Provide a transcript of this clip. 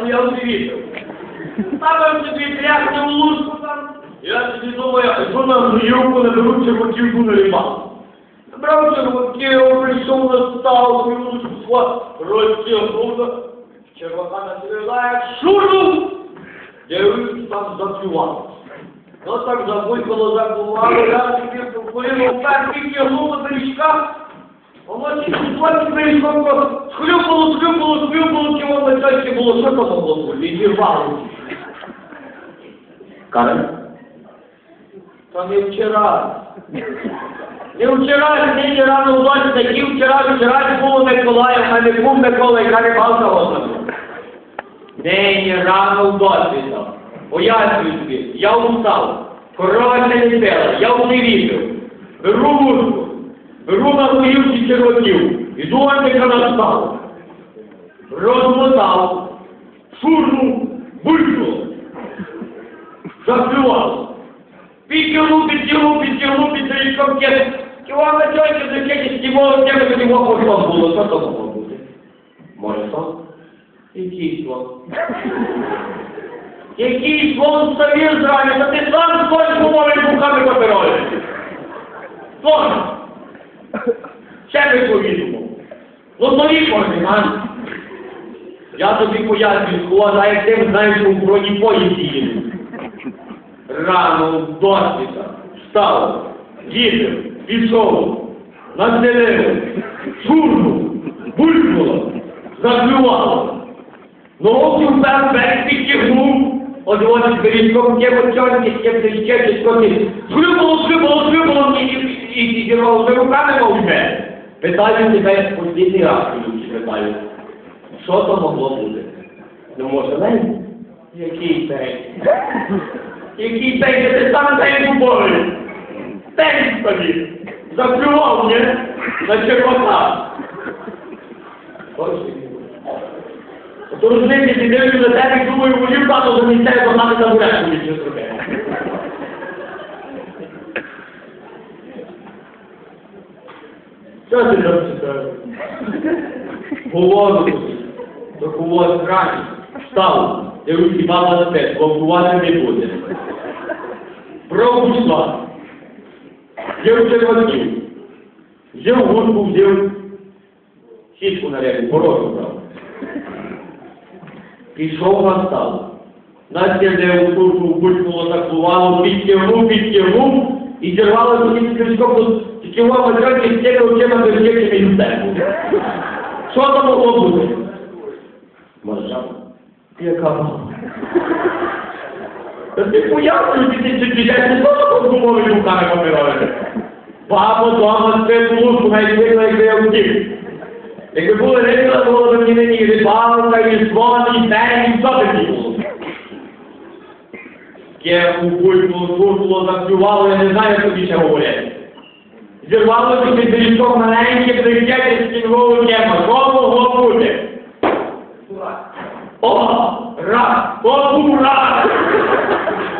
але я вірив. Ставив собі трясну лужку там, я собі думаю, що на грілку наберу червотівку на рибалку. Брав червотів, прийшов на став, свою лужку схват, розтягнув, червака настріляє, шурнув, дивився там заплював. Ну так забулькало, забувало, я собі поколінув, так підтягнув на бережках, Воно ці ситуації було, що там могло? Відірвало. Карен? Та не вчора. Не вчора, нині рано в досі, такі вчора, вчора було Миколаїв, а не був Микола, яка не мав заводу. Нині рано в досвідом. Пояснюю тобі, я устав. Корова не пила, я вже вірив. Беру вудку, беру на горілці червотів, іду антика на став. Розмотав, шурнув, булькнув. Заплював. Підтягнув, підтягнув, підтягнув, під річком кет. Кілометр чойки за кеті стімовим тебе тоді мого сон було. Що то могло бути? Може сон? Який сон? Який сон совір зрані, та ти сам сон помовив руками паперові. Сон! Ще не повідомо. Ну торік може, а? Я тобі пояснюю, схова, як ти знаєш, в броні поїзді їдуть. Рано досвіта, встав, їдив, пішов, населив, шурнув, булькнуло, заплювало. Ногу впер, берег підтягнув, з бережком є бочонки, є плече, чи що ти. Хлюпало, хлюпало, хлюпало, і, зірвало, вже руками мов вже. Питаю тебе, останній раз, ключі питаю, що то могло бути? Ну, може, не? Який пень? Який пень, де ти сам дай губою? Пень собі! Заплював мені на червока. То розумієте, ти дивлюся на тебе і думаю, волів тато за місцеві погнати за буряку від чого зробити. Що ти там читаєш? Голову, до кого краще. Встав, дивлюсь, баба на те, вовкувати не буде. Пробушла. Взяв червонів. Взяв гудку, взяв сітку на ряді, порожу брав. Пішов на став. Настя де у службу булькнуло, заклувало, підтягнув, підтягнув і зірвало тоді крючком, тільки мова матроні стільки очима бережечими і степу. Що там могло бути? Мама? Та ти пояснюй, ти ти не знову по гумові руками паперовими. Бабо, дома, це службу, навіть видно, як я втік. Якби були речі, було б мені нині рибалка, і звон, і день, і що б не було. Кепу, булькнуло, туркнуло, заспівало, я не знаю, що більше говорять. Зірвалося під річком маленьке, прикети з кінговою кема. Що могло бути? Oha! Rat! Oha! Oha!